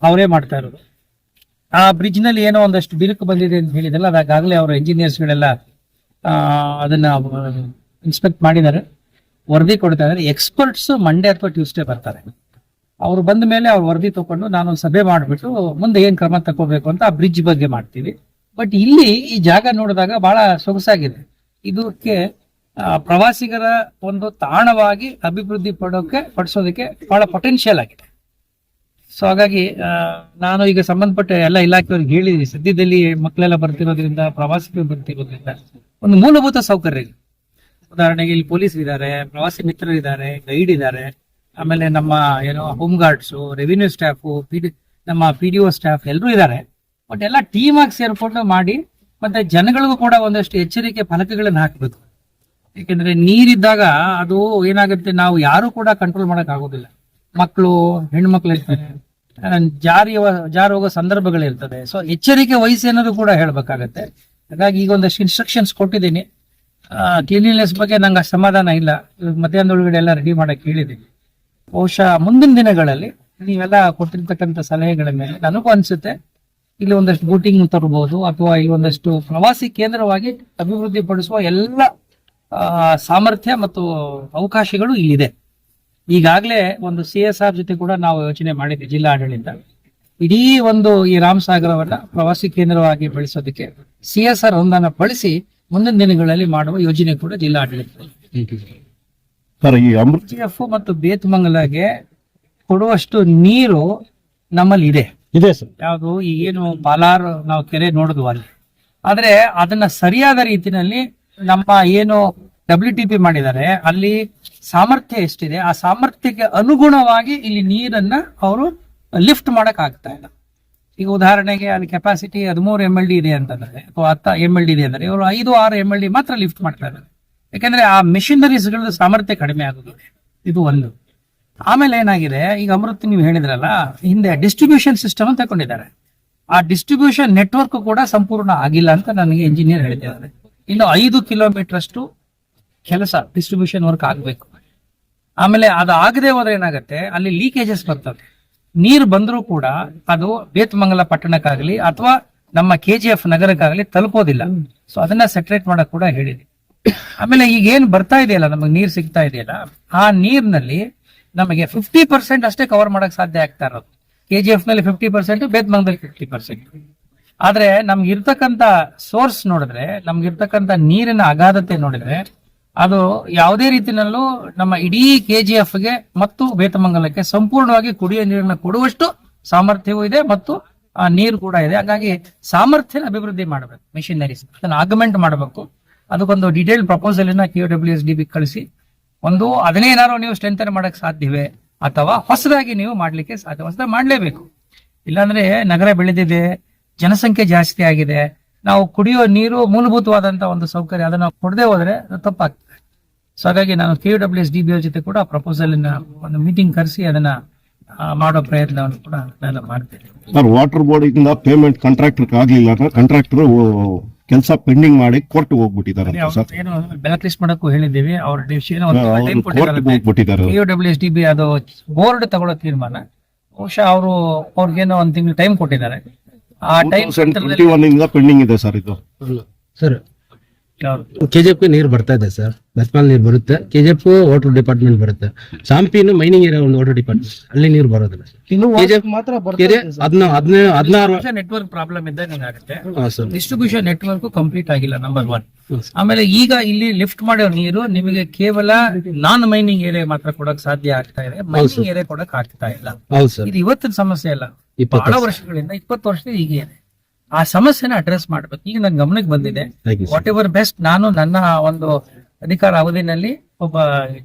ಅವರೇ ಮಾಡ್ತಾ ಇರೋದು. ಆ ಬ್ರಿಡ್ಜ್ನಲ್ಲಿ ಏನೋ ಒಂದಷ್ಟು ಬಿರುಕು ಬಂದಿದೆ ಅಂತ ಹೇಳಿದಲ್ಲ ಅದಾಗಲೇ ಅವರು ಇಂಜಿನಿಯರ್ಸ್ ಗಳೆಲ್ಲ ಅದನ್ನ ಇನ್ಸ್ಪೆಕ್ಟ್ ಮಾಡಿದ್ದಾರೆ. ವರದಿ ಕೊಡ್ತಾ ಇದ್ದಾರೆ. ಎಕ್ಸ್ಪರ್ಟ್ಸ್ ಮಂಡೇ ಅಥವಾ ಟ್ಯೂಸ್ಡೇ ಬರ್ತಾರೆ. ಅವ್ರು ಬಂದ ಮೇಲೆ ಅವ್ರು ವರದಿ ತಗೊಂಡು ನಾನು ಸಭೆ ಮಾಡಿಬಿಟ್ಟು ಮುಂದೆ ಏನ್ ಕ್ರಮ ತಗೋಬೇಕು ಅಂತ ಆ ಬ್ರಿಡ್ಜ್ ಬಗ್ಗೆ ಮಾಡ್ತೀವಿ. ಬಟ್ ಇಲ್ಲಿ ಈ ಜಾಗ ನೋಡಿದಾಗ ಬಹಳ ಸೊಗಸಾಗಿದೆ. ಇದಕ್ಕೆ ಪ್ರವಾಸಿಗರ ಒಂದು ತಾಣವಾಗಿ ಅಭಿವೃದ್ಧಿ ಪಡೋಕೆ, ಪಡಿಸೋದಕ್ಕೆ ಬಹಳ ಪೊಟೆನ್ಶಿಯಲ್ ಆಗಿದೆ. ಸೊ ಹಾಗಾಗಿ ನಾನು ಈಗ ಸಂಬಂಧಪಟ್ಟ ಎಲ್ಲ ಇಲಾಖೆಯವ್ರಿಗೆ ಹೇಳಿದ್ದೀನಿ ಸದ್ಯದಲ್ಲಿ ಮಕ್ಕಳೆಲ್ಲ ಬರ್ತಿರೋದ್ರಿಂದ, ಪ್ರವಾಸಿಗರು ಬರ್ತಿರೋದ್ರಿಂದ ಒಂದು ಮೂಲಭೂತ ಸೌಕರ್ಯ ಉದಾಹರಣೆಗೆ ಇಲ್ಲಿ ಪೊಲೀಸ್ ಇದ್ದಾರೆ ಪ್ರವಾಸಿ ಮಿತ್ರರು ಇದ್ದಾರೆ ಗೈಡ್ ಇದ್ದಾರೆ ಆಮೇಲೆ ನಮ್ಮ, ಏನೋ, ಹೋಮ್ ಗಾರ್ಡ್ಸ್, ರೆವಿನ್ಯೂ ಸ್ಟಾಫ್ ನಮ್ಮ ಪಿ ಡಿ ಒ ಸ್ಟಾಫ್ ಎಲ್ಲರೂ ಇದ್ದಾರೆ ಬಟ್ ಎಲ್ಲ ಟೀಮ್ ಆಗಿ ಸೇರ್ಕೊಂಡು ಮಾಡಿ, ಮತ್ತೆ ಜನಗಳಿಗೂ ಕೂಡ ಒಂದಷ್ಟು ಎಚ್ಚರಿಕೆ, ಫಲಕಗಳನ್ನ ಹಾಕಬೇಕು. ಯಾಕೆಂದ್ರೆ ನೀರಿದ್ದಾಗ ಅದು ಏನಾಗುತ್ತೆ, ನಾವು ಯಾರು ಕೂಡ ಕಂಟ್ರೋಲ್ ಮಾಡಕ್ ಆಗೋದಿಲ್ಲ ಮಕ್ಕಳು ಹೆಣ್ಮಕ್ಳು ಇರ್ತಾರೆ. ಜಾರಿ ಜಾರಿ ಹೋಗೋ ಸಂದರ್ಭಗಳಿರ್ತದೆ. ಸೊ ಎಚ್ಚರಿಕೆ ಅನ್ನೋದು ಕೂಡ ಹೇಳ್ಬೇಕಾಗತ್ತೆ. ಹಾಗಾಗಿ ಈಗ ಒಂದಷ್ಟು ಇನ್ಸ್ಟ್ರಕ್ಷನ್ಸ್ ಕೊಟ್ಟಿದ್ದೀನಿ. ಕ್ಲೀನ್ಲಿನೆಸ್ ಬಗ್ಗೆ ನಂಗೆ ಸಮಾಧಾನ ಇಲ್ಲ. ಮಧ್ಯಾಹ್ನದೊಳಗಡೆ ಎಲ್ಲ ರೆಡಿ ಮಾಡಕ್ಕೆ ಹೇಳಿದ್ದೀನಿ. ಬಹುಶಃ ಮುಂದಿನ ದಿನಗಳಲ್ಲಿ ನೀವೆಲ್ಲ ಕೊಟ್ಟಿರ್ತಕ್ಕಂಥ ಸಲಹೆಗಳ ಮೇಲೆ ನನಗೂ ಅನ್ಸುತ್ತೆ. ಇಲ್ಲಿ ಒಂದಷ್ಟು ಬೋಟಿಂಗ್ ತರಬಹುದು ಅಥವಾ ಇಲ್ಲಿ ಒಂದಷ್ಟು ಪ್ರವಾಸಿ ಕೇಂದ್ರವಾಗಿ ಅಭಿವೃದ್ಧಿ ಪಡಿಸುವ ಎಲ್ಲ ಸಾಮರ್ಥ್ಯ ಮತ್ತು ಅವಕಾಶಗಳು ಇಲ್ಲಿದೆ. ಈಗಾಗಲೇ ಒಂದು ಸಿ ಎಸ್ ಆರ್ ಜೊತೆ ಕೂಡ ನಾವು ಯೋಚನೆ ಮಾಡಿದ್ವಿ ಜಿಲ್ಲಾ ಆಡಳಿತ ಇಡೀ ಒಂದು ಈ ರಾಮಸಾಗರವನ್ನ ಪ್ರವಾಸಿ ಕೇಂದ್ರವಾಗಿ ಬೆಳೆಸೋದಕ್ಕೆ ಸಿ ಎಸ್ ಆರ್ ಅನುದಾನ ಬಳಸಿ ಮುಂದಿನ ದಿನಗಳಲ್ಲಿ ಮಾಡುವ ಯೋಜನೆ ಕೂಡ ಜಿಲ್ಲಾ ಆಡಳಿತ ಈ ಅಮೃತ ಎಫ್ ಮತ್ತು ಬೇತಮಂಗಲಗೆ ಕೊಡುವಷ್ಟು ನೀರು ನಮ್ಮಲ್ಲಿ ಇದೆ. ಇದೆ ಸರ್. ಯಾವುದು ಈ ಏನು ಪಾಲಾರ್ ನಾವು ಕೆರೆ ನೋಡಿದ್ವು ಅಲ್ಲಿ. ಆದ್ರೆ ಅದನ್ನ ಸರಿಯಾದ ರೀತಿಯಲ್ಲಿ ನಮ್ಮ ಏನು ಡಬ್ಲ್ಯೂ ಟಿ ಪಿ ಮಾಡಿದ್ದಾರೆ. ಅಲ್ಲಿ ಸಾಮರ್ಥ್ಯ ಎಷ್ಟಿದೆ? ಆ ಸಾಮರ್ಥ್ಯಕ್ಕೆ ಅನುಗುಣವಾಗಿ ಇಲ್ಲಿ ನೀರನ್ನ ಅವರು ಲಿಫ್ಟ್ ಮಾಡಕ್ ಆಗ್ತಾ ಇಲ್ಲ. ಈಗ ಉದಾಹರಣೆಗೆ ಅಲ್ಲಿ ಕೆಪಾಸಿಟಿ ಹದಿಮೂರು ಎಂ ಎಲ್ ಡಿ ಇದೆ ಅಂತಂದ್ರೆ, ಅಥವಾ ಹತ್ತ ಎಂ ಎಲ್ ಡಿ ಇದೆ ಅಂದ್ರೆ, ಇವರು ಐದು, ಆರು ಎಂ ಎಲ್ ಡಿ ಮಾತ್ರ ಲಿಫ್ಟ್ ಮಾಡ್ತಾ ಇದ್ದಾರೆ. ಯಾಕಂದ್ರೆ ಆ ಗಳ ಸಾಮರ್ಥ್ಯ ಕಡಿಮೆ ಆಗುತ್ತದೆ. ಇದು ಒಂದು. ಆಮೇಲೆ ಏನಾಗಿದೆ? ಈಗ ಅಮೃತ್ ನೀವು ಹೇಳಿದ್ರಲ್ಲ, ಹಿಂದೆ ಡಿಸ್ಟ್ರಿಬ್ಯೂಷನ್ ಸಿಸ್ಟಮ್ ತಗೊಂಡಿದ್ದಾರೆ. ಆ ಡಿಸ್ಟ್ರಿಬ್ಯೂಷನ್ ನೆಟ್ವರ್ಕ್ ಕೂಡ ಸಂಪೂರ್ಣ ಆಗಿಲ್ಲ ಅಂತ ನನಗೆ ಇಂಜಿನಿಯರ್ ಹೇಳ್ತಿದ್ದಾರೆ. ಇನ್ನು ಐದು ಕಿಲೋಮೀಟರ್ ಅಷ್ಟು ಕೆಲಸ ಡಿಸ್ಟ್ರಿಬ್ಯೂಷನ್ ವರ್ಕ್ ಆಗಬೇಕು. ಆಮೇಲೆ ಅದು ಆಗದೆ ಹೋದ್ರೆ ಏನಾಗುತ್ತೆ? ಅಲ್ಲಿ ಲೀಕೇಜಸ್ ಬರ್ತದೆ ನೀರು ಬಂದರೂ ಕೂಡ ಅದು ಬೇತಮಂಗಲ ಪಟ್ಟಣಕ್ಕಾಗಲಿ ಅಥವಾ ನಮ್ಮ ಕೆ ಜಿ ಎಫ್ ನಗರಕ್ಕಾಗಲಿ ತಲುಪೋದಿಲ್ಲ. ಸೊ ಅದನ್ನ ಸೆಟ್ರೇಟ್ ಮಾಡಕ್ ಕೂಡ ಹೇಳಿದೆ. ಆಮೇಲೆ ಈಗ ಏನ್ ಬರ್ತಾ ಇದೆಯಲ್ಲ? ನಮಗೆ ನೀರು ಸಿಗ್ತಾ ಇದೆಯಲ್ಲ? ಆ ನೀರಿನಲ್ಲಿ ನಮಗೆ ಫಿಫ್ಟಿ ಪರ್ಸೆಂಟ್ ಅಷ್ಟೇ ಕವರ್ ಮಾಡಕ್ ಸಾಧ್ಯ ಆಗ್ತಾ ಇರೋದು. ಕೆ ಜಿ ಎಫ್ನಲ್ಲಿ ಫಿಫ್ಟಿ ಪರ್ಸೆಂಟ್ ಬೇತಮಂಗಲದಲ್ಲಿ ಫಿಫ್ಟಿ ಪರ್ಸೆಂಟ್ ಆದ್ರೆ ನಮ್ಗೆ ಇರ್ತಕ್ಕಂತ ಸೋರ್ಸ್ ನೋಡಿದ್ರೆ, ನಮ್ಗೆ ಇರ್ತಕ್ಕಂತ ನೀರಿನ ಅಗಾಧತೆ ನೋಡಿದ್ರೆ ಅದು ಯಾವುದೇ ರೀತಿಯಲ್ಲೂ ನಮ್ಮ ಇಡೀ ಕೆ ಜಿ ಗೆ ಮತ್ತು ಬೇತಮಂಗಲಕ್ಕೆ ಸಂಪೂರ್ಣವಾಗಿ ಕುಡಿಯುವ ನೀರನ್ನು ಕೊಡುವಷ್ಟು ಸಾಮರ್ಥ್ಯವೂ ಇದೆ ಮತ್ತು ಆ ನೀರು ಕೂಡ ಇದೆ. ಹಾಗಾಗಿ ಸಾಮರ್ಥ್ಯನ ಅಭಿವೃದ್ಧಿ ಮಾಡಬೇಕು ಮಿಷಿನರೀಸ್ ಅದನ್ನು ಆಗಮೆಂಟ್ ಮಾಡಬೇಕು. ಅದಕ್ಕೊಂದು ಡೀಟೇಲ್ ಪ್ರಪೋಸಲ್ ಅನ್ನ K W S D B ಕಳಿಸಿ. ಒಂದು ಅದನ್ನೇನಾದ್ರು ನೀವು ಸ್ಟ್ರೆಂಥನ್ ಮಾಡಕ್ ಸಾಧ್ಯವೇ ಅಥವಾ ಹೊಸದಾಗಿ ನೀವು ಮಾಡ್ಲಿಕ್ಕೆ ಸಾಧ್ಯ ಹೊಸದಾಗಿ ಮಾಡಲೇಬೇಕು. ಇಲ್ಲಾಂದ್ರೆ ನಗರ ಬೆಳೆದಿದೆ, ಜನಸಂಖ್ಯೆ ಜಾಸ್ತಿ ಆಗಿದೆ ನಾವು ಕುಡಿಯೋ ನೀರು ಮೂಲಭೂತವಾದಂತಹ ಒಂದು ಸೌಕರ್ಯ ಅದನ್ನ ಕೊಡದೆ ಹೋದ್ರೆ ತಪ್ಪಾಗ್ತದೆ. ಸೊ ಹಾಗಾಗಿ ನಾನು K W S D B ಜೊತೆ ಕೂಡ ಪ್ರಪೋಸಲ್ ಒಂದು ಮೀಟಿಂಗ್ ಕರೆಸಿ ಅದನ್ನ ಮಾಡೋ ಪ್ರಯತ್ನವನ್ನು ಕೂಡ ನಾನು ಮಾಡ್ತೇನೆ. ಸರ್ ವಾಟರ್ ಬೋರ್ಡ್ ಇಂದ ಪೇಮೆಂಟ್ ಕಾಂಟ್ರಾಕ್ಟರ್ ಆಗ್ಲಿಲ್ಲ ಕಾಂಟ್ರಾಕ್ಟರ್ ಕೆಲಸ ಪೆಂಡಿಂಗ್ ಮಾಡಿ ಕೋರ್ಟ್ ಹೋಗ್ಬಿಟ್ಟಿದ್ದಾರೆ ಏನು ಬ್ಲಾಕ್ ಲಿಸ್ಟ್ ಮಾಡಕ್ಕೂ ಹೇಳಿದ್ದೀವಿ ಅವ್ರ division ಹೋಗ್ಬಿಟ್ಟಿದ್ದಾರೆ. U W S D B ಅದು ಬೋರ್ಡ್ ತಗೊಳ್ಳೋ ತೀರ್ಮಾನ. ಬಹುಶಃ ಅವರು ಅವ್ರಿಗೇನೋ ಒಂದ್ ತಿಂಗಳು ಟೈಮ್ ಕೊಟ್ಟಿದ್ದಾರೆ. ಆ ಟೈಮ್ ಟ್ವೆಂಟಿ ಒನ್ ಇಂದ ಪೆಂಡಿಂಗ್ ಇದೆ ಸರ್ ಇದು. ಸರ್ ಕೆಜಿಎಫ್ ನೀರು ಬರ್ತಾ ಇದೆ ಸರ್. ಬೆಸ್ಮಾಲ್ ನೀರು ಬರುತ್ತೆ. ಕೆಜಿಎಫ್ ವಾಟರ್ ಡಿಪಾರ್ಟ್ಮೆಂಟ್ ಬರುತ್ತೆ. ಸಾಂಪಿನೂ ಮೈನಿಂಗ್ ಏರಿಯಾ ಒಂದು ವಾಟರ್ ಡಿಪಾರ್ಟ್ಮೆಂಟ್ ಅಲ್ಲಿ ನೀರು ಬರೋದಿಲ್ಲ ನೆಟ್ವರ್ಕ್ ಪ್ರಾಬ್ಲಮ್ ಇದ್ದಾಗ ಆಗುತ್ತೆ ಡಿಸ್ಟ್ರಿಬ್ಯೂಷನ್ ನೆಟ್ವರ್ಕ್ ಕಂಪ್ಲೀಟ್ ಆಗಿಲ್ಲ ನಂಬರ್ ಒನ್ ಆಮೇಲೆ ಈಗ ಇಲ್ಲಿ ಲಿಫ್ಟ್ ಮಾಡೋ ನೀರು ನಿಮಗೆ ಕೇವಲ ನಾನ್ ಮೈನಿಂಗ್ ಏರಿಯಾ ಮಾತ್ರ ಕೊಡಕ್ ಸಾಧ್ಯ ಆಗ್ತಾ ಇದೆ. ಮೈನಿಂಗ್ ಏರಿಯಾ ಕೊಡಕ್ ಆಗ್ತಾ ಇಲ್ಲ. ಹೌದು ಸರ್. ಇದು ಇವತ್ತಿನ ಸಮಸ್ಯೆ ಅಲ್ಲ. ಬಹಳ ವರ್ಷಗಳಿಂದ ಇಪ್ಪತ್ತು ವರ್ಷದಿಂದ ಹೀಗೆ ಇದೆ ಆ ಸಮಸ್ಯೆನ ಅಡ್ರೆಸ್ ಮಾಡ್ಬೇಕು. ಈಗ ನನ್ನ ಗಮನಕ್ಕೆ ಬಂದಿದೆ. ವಾಟ್ ಎವರ್ ಬೆಸ್ಟ್ ನಾನು ನನ್ನ ಒಂದು ಅಧಿಕಾರ ಅವಧಿನಲ್ಲಿ ಒಬ್ಬ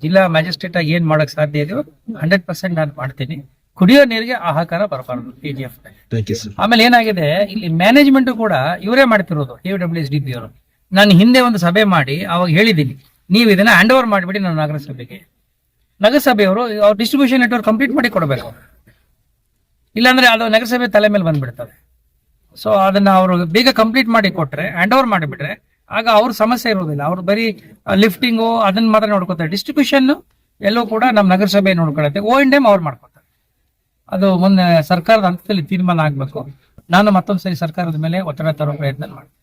ಜಿಲ್ಲಾ ಮ್ಯಾಜಿಸ್ಟ್ರೇಟ್ ಆಗಿ ಏನ್ ಮಾಡಕ್ ಸಾಧ್ಯ ಇದೆಯೋ ಹಂಡ್ರೆಡ್ ಪರ್ಸೆಂಟ್ ನಾನು ಮಾಡ್ತೀನಿ. ಕುಡಿಯೋ ನೀರಿಗೆ ಆಹಾಕಾರ ಬರಬಾರದು ಕೆ ಜಿ ಎಫ್ ಆಮೇಲೆ ಏನಾಗಿದೆ ಇಲ್ಲಿ ಮ್ಯಾನೇಜ್ಮೆಂಟ್ ಕೂಡ ಇವರೇ ಮಾಡ್ತಿರೋದು A W S D P ಅವರು. ನಾನು ಹಿಂದೆ ಒಂದು ಸಭೆ ಮಾಡಿ ಅವಾಗ ಹೇಳಿದ್ದೀನಿ ನೀವು ಇದನ್ನ ಹ್ಯಾಂಡ್ ಓವರ್ ಮಾಡಿಬಿಡಿ ನಾನು ನಗರಸಭೆಗೆ. ನಗರಸಭೆಯವರು ಅವ್ರ ಡಿಸ್ಟ್ರಿಬ್ಯೂಷನ್ ನೆಟ್ವರ್ಕ್ ಕಂಪ್ಲೀಟ್ ಮಾಡಿ ಕೊಡಬೇಕು. ಇಲ್ಲಾಂದ್ರೆ ಅದು ನಗರಸಭೆ ತಲೆ ಮೇಲೆ ಬಂದ್ಬಿಡ್ತದೆ. ಸೊ ಅದನ್ನ ಅವರು ಬೇಗ ಕಂಪ್ಲೀಟ್ ಮಾಡಿ ಕೊಟ್ರೆ ಹ್ಯಾಂಡ್ ಓವರ್ ಮಾಡಿಬಿಟ್ರೆ, ಆಗ ಅವ್ರ ಸಮಸ್ಯೆ ಇರೋದಿಲ್ಲ. ಅವ್ರು ಬರೀ ಲಿಫ್ಟಿಂಗು ಅದನ್ನ ಮಾತ್ರ ನೋಡ್ಕೊತಾರೆ. ಡಿಸ್ಟ್ರಿಬ್ಯೂಷನ್ ಎಲ್ಲೋ ಕೂಡ ನಮ್ಮ ನಗರಸಭೆ ನೋಡ್ಕೊಳತ್ತೆ. ಓ ಟೈಮ್ ಅವ್ರು ಮಾಡ್ಕೊತಾರೆ. ಅದು ಮೊನ್ನೆ ಸರ್ಕಾರದ ಹಂತದಲ್ಲಿ ತೀರ್ಮಾನ ಆಗ್ಬೇಕು. ನಾನು ಮತ್ತೊಂದ್ಸರಿ ಸರ್ಕಾರದ ಮೇಲೆ ಒತ್ತಡ ತರೋ ಪ್ರಯತ್ನ ಮಾಡ್ತೀನಿ.